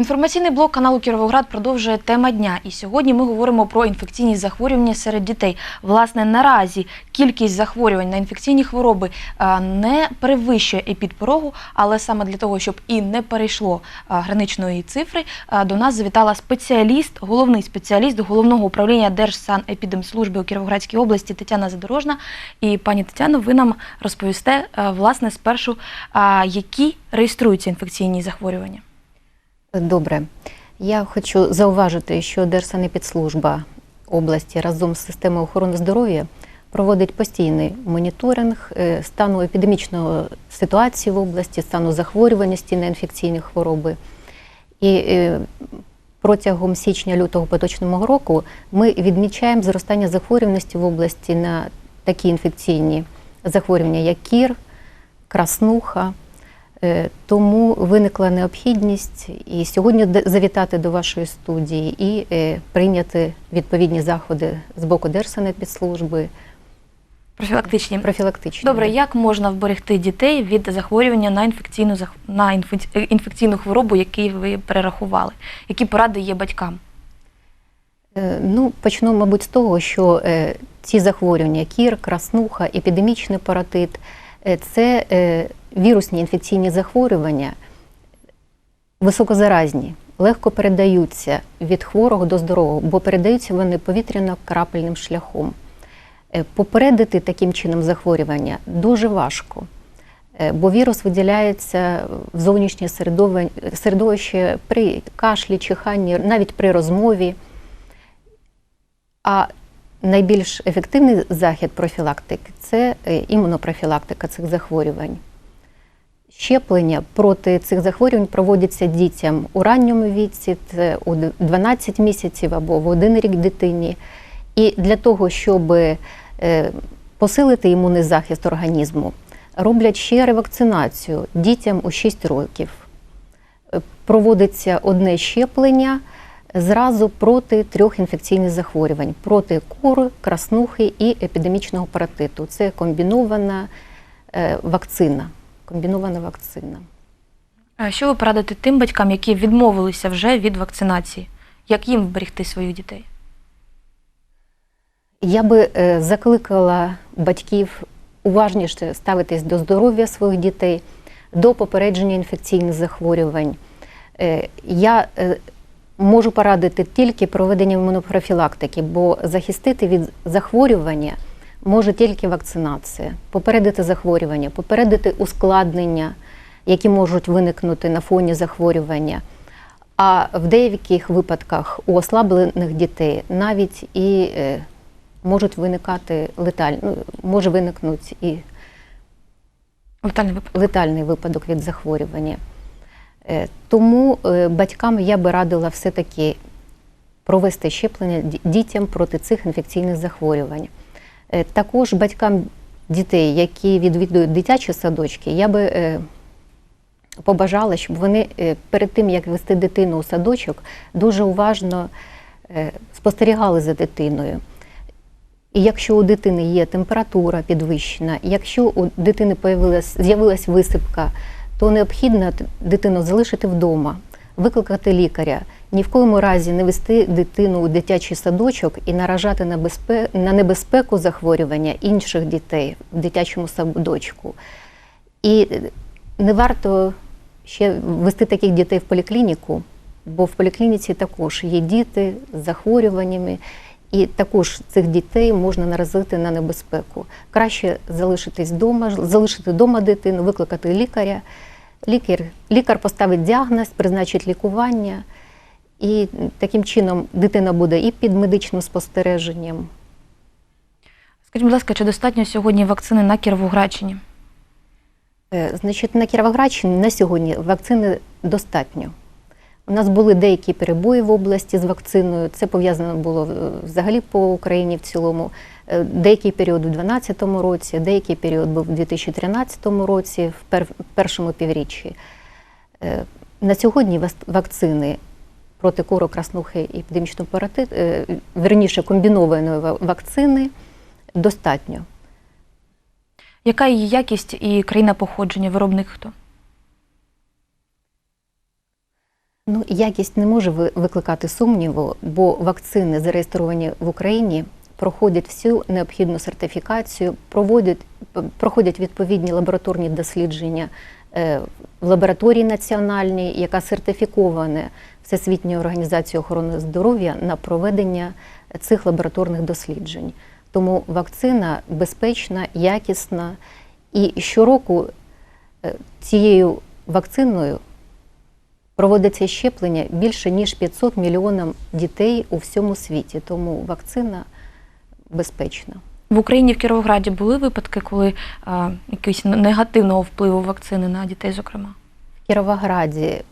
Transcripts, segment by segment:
Інформаційний блок каналу Кіровоград продовжує тема дня. І сьогодні ми говоримо про інфекційні захворювання серед дітей. Власне, наразі кількість захворювань на інфекційні хвороби не перевищує епідпорогу, але саме для того, щоб і не перейшло граничної цифри, до нас завітала спеціаліст, головний спеціаліст головного управління Держсанепідемслужби у Кіровоградській області Тетяна Задорожна. І пані Тетяно, ви нам розповісте власне спершу, які реєструються інфекційні захворювання. Добре. Я хочу зауважити, що Держсанепідслужба області разом з системою охорони здоров'я проводить постійний моніторинг е, стану епідемічної ситуації в області, стану захворюваності на інфекційні хвороби. І е, протягом січня-лютого поточного року ми відмічаємо зростання захворюваності в області на такі інфекційні захворювання, як кір, краснуха. Е, Тому виникла необхідність і сьогодні завітати до вашої студії і е, прийняти відповідні заходи з боку Держсанепідслужби Профілактичні. профілактичні. Добре, як можна вберегти дітей від захворювання на інфекційну на е, інфекційну хворобу, які ви перерахували? Які поради є батькам? Ну, почну, мабуть, з того, що ці захворювання, кір, краснуха, епідемічний паротит е, це вірусні інфекційні захворювання, високозаразні, легко передаються від хворого до здорового, бо передаються вони повітряно-крапельним шляхом. Е, Попередити таким чином захворювання дуже важко, е, бо вірус виділяється в зовнішнє середовище при кашлі, чиханні, навіть при розмові. А найбільш ефективний захід профілактики це е, імунопрофілактика цих захворювань. Щеплення проти цих захворювань проводяться дітям у ранньому віці, це у 12 місяців або в один рік дитині. І для того, щоб е, посилити імунний захист організму, роблять ще ревакцинацію дітям у 6 років. Е, Проводиться одне щеплення зразу проти трьох інфекційних захворювань: проти кури, краснухи і епідемічного паратиту. Це комбінована е, вакцина. Комбінована вакцина. А Що ви порадите тим батькам, які відмовилися вже від вакцинації? Як їм вберегти своїх дітей? Я би е, закликала батьків уважніше ставитись до здоров'я своїх дітей, до попередження інфекційних захворювань. Е, Я е, можу порадити тільки проведення імунопрофілактики, бо захистити від захворювання може тільки вакцинація, попередити захворювання, попередити ускладнення, які можуть виникнути на фоні захворювання. А в деяких випадках у ослаблених дітей навіть і е, можуть виникати леталь, ну, може виникнути і Летальний випадок. летальний випадок від захворювання. Е, Тому е, батькам я би радила все-таки провести щеплення дітям проти цих інфекційних захворювань. Е, Також батькам дітей, які відвідують дитячі садочки, я би е, побажала, щоб вони е, перед тим, як вести дитину у садочок, дуже уважно спостерігали за дитиною. І якщо у дитини є температура підвищена, якщо у дитини з'явилась висипка, то необхідно дитину залишити вдома, викликати лікаря, ні в коєму разі не вести дитину у дитячий садочок і наражати на, безпе... на небезпеку захворювання інших дітей в дитячому садочку. І е, не варто ще вести таких дітей в поліклініку, бо в поліклініці також є діти з захворюваннями, і також цих дітей можна наразити на небезпеку. Краще залишитись вдома, залишити вдома дитину, викликати лікаря. Лікар, лікар поставить діагноз, призначить лікування, і таким чином дитина буде і під медичним спостереженням. Скажіть, будь ласка, чи достатньо сьогодні вакцини на Кіровоградщині? Е, Значить, на Кіровоградщині на сьогодні вакцини достатньо. У нас були деякі перебої в області з вакциною. Це пов'язано було е, взагалі по Україні в цілому. Е, Деякий період у 2012 році, деякий період був у 2013 році, в першому півріччі. Е, На сьогодні вакцини проти кору, краснухи і епідемічного паротиту, е, верніше комбінованої вакцини достатньо. Яка її якість і країна походження? Виробник хто? Ну, якість не може ви- викликати сумніву, бо вакцини, зареєстровані в Україні, проходять всю необхідну сертифікацію, проводять, проходять відповідні лабораторні дослідження е, в лабораторії національній, яка сертифікована Всесвітньою організацією охорони здоров'я на проведення цих лабораторних досліджень. Тому вакцина безпечна, якісна, і щороку е, цією вакциною проводиться щеплення більше ніж 500 мільйонам дітей у всьому світі. Тому вакцина безпечна. В Україні в Кіровограді були випадки, коли а, якийсь негативного впливу вакцини на дітей, зокрема? В Кіровограді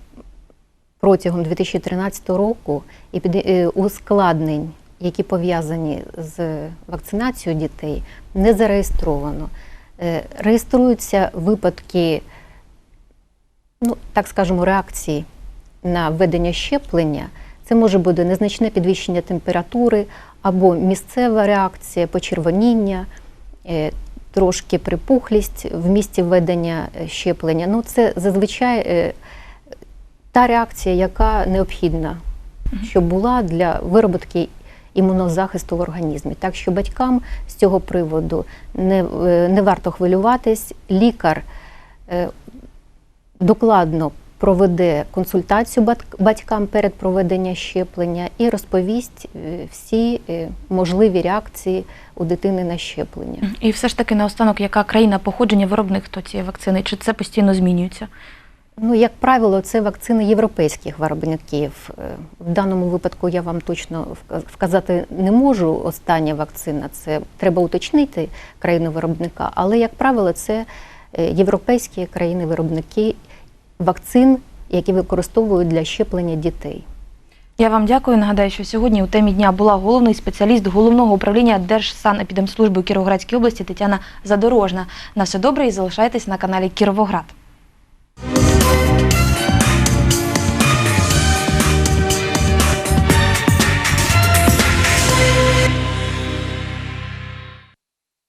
протягом 2013 року е, ускладнень, які пов'язані з вакцинацією дітей, не зареєстровано. Е, Реєструються випадки, ну так скажемо, реакції на введення щеплення. Це може бути незначне підвищення температури або місцева реакція, почервоніння, е, трошки припухлість в місці введення е, щеплення. Ну, це зазвичай е, та реакція, яка необхідна, щоб була для вироботки імунозахисту в організмі. Так що батькам з цього приводу не, не варто хвилюватись. Лікар докладно проведе консультацію бат- батькам перед проведенням щеплення і розповість е, всі е, можливі реакції у дитини на щеплення. І все ж таки наостанок, яка країна походження виробник хто цієї вакцини? Чи це постійно змінюється? Ну, як правило, це вакцини європейських виробників. Е, В даному випадку я вам точно вка- вказати не можу. Остання вакцина це треба уточнити країну виробника, але як правило, це європейські країни-виробники вакцин, які використовують для щеплення дітей. Я вам дякую. Нагадаю, що сьогодні у темі дня була головний спеціаліст головного управління Держсанепідемслужби у Кіровоградській області Тетяна Задорожна. На все добре і залишайтесь на каналі Кіровоград.